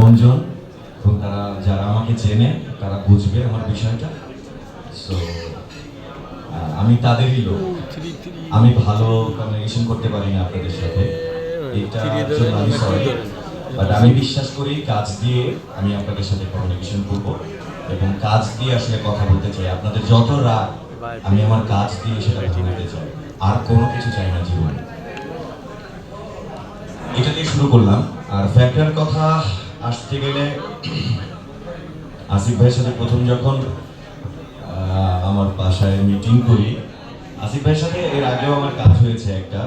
আপনজন। এবং তারা যারা আমাকে চেনে তারা বুঝবে আমার বিষয়টা। সো আমি তাদেরই লোক। আমি ভালো কমিউনিকেশন করতে পারি না আপনাদের সাথে। এটার জন্য আমি সরি বাট আমি বিশ্বাস করি কাজ দিয়ে আমি আপনাদের সাথে কমিউনিকেশন করব এবং কাজ দিয়ে আসলে কথা বলতে চাই। আপনাদের যত রাগ আমি আমার কাজ দিয়ে সেটা ভাঙাতে চাই। আর কোনো কিছু চাই না জীবনে। এটা দিয়ে শুরু করলাম। আর ফ্যাক্টর কথা আসতে গেলে আসিফ ভাইয়ের সাথে প্রথম যখন আমার বাসায় মিটিং করি, আসিফ ভাইয়ের সাথে এর আগেও আমার কাজ হয়েছে একটা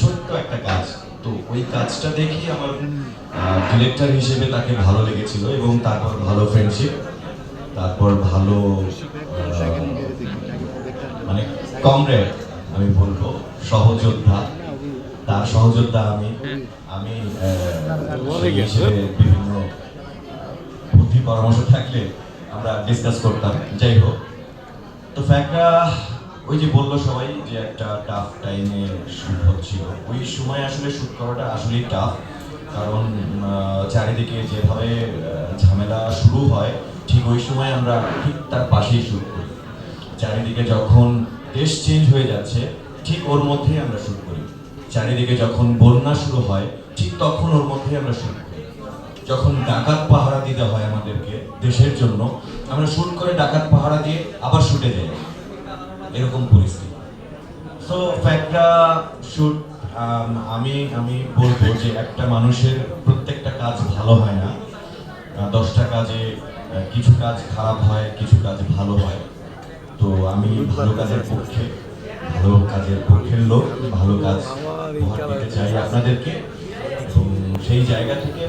ছোট্ট একটা কাজ। তো ওই কাজটা দেখি আমার ডিরেক্টর হিসেবে তাকে ভালো লেগেছিল এবং তারপর ভালো ফ্রেন্ডশিপ তারপর ভালো মানে কমরেড আমি বলব, সহযোদ্ধা। তার সহযোদ্ধা আমি। আমি বিভিন্ন বুদ্ধি পরামর্শ থাকলে আমরা ডিসকাস করতাম। যাই হোক, তো ফ্যাক্টরা ওই যে বলল সবাই যে একটা টাফ টাইমে শুট হচ্ছিল। ওই সময় আসলে শুট করাটা আসলেই টাফ কারণ চারিদিকে যেভাবে ঝামেলা শুরু হয়, ঠিক ওই সময় আমরা ঠিক তার পাশেই শুট করি। চারিদিকে যখন দেশ চেঞ্জ হয়ে যাচ্ছে, ঠিক ওর মধ্যেই আমরা শুট করি। চারিদিকে যখন বন্যা শুরু হয়, ঠিক তখন ওর মধ্যে আমরা শুট করি। যখন ডাকাত পাহারা দিতে হয় আমাদেরকে দেশের জন্য, আমরা শুট করে ডাকাত পাহারা দিয়ে আবার শুটে যাই। এরকম পরিস্থিতি। সো ফ্যাক্টরা শুট আমি আমি বলব যে একটা মানুষের প্রত্যেকটা কাজ ভালো হয় না। দশটা কাজে কিছু কাজ খারাপ হয়, কিছু কাজ ভালো হয়। তো আমি ভালো কাজের পক্ষে, ভালো কাজের পক্ষের লোক, ভালো কাজ আপনাদেরকে সেই জায়গা থেকে